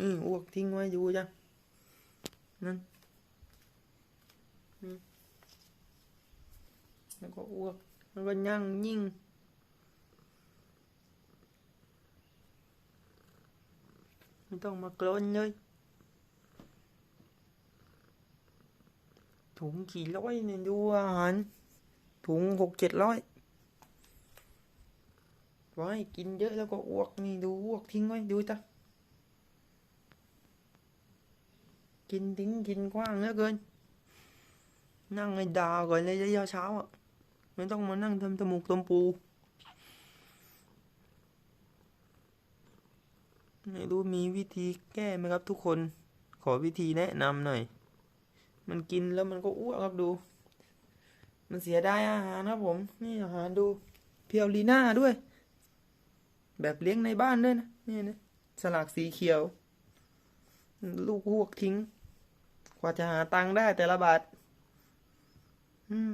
นี่อ้วกทิ้งไว้อยู่จ้ะนั่นอืมแล้วก็อ้วกแล้วก็ยั่งยิ่ง ไม่ต้องมากลนเลยถุงกี่ร้อยเนี่ยดูอาหารถุงหกเจ็ดร้อยไว้กินเยอะแล้วก็อ้วกนี่ดูอ้วกทิ้งไว้ดูจ้ะ กินทิ้งกินกว้างเหลือเกิน นั่งไอ้ดาวก่อนเลยเช้าเช้าอะไม่ต้องมานั่งทำจมูกตมปู ไม่รู้มีวิธีแก้ไหมครับทุกคน ขอวิธีแนะนำหน่อย มันกินแล้วมันก็อ้วกครับดู มันเสียดายอาหารครับผม นี่อาหารดู เพียวลีน่าด้วย แบบเลี้ยงในบ้านด้วยนะ นี่นะ สลักสีเขียว ลูกอ้วกทิ้ง กว่าจะหาตังค์ได้แต่ละบาท อืม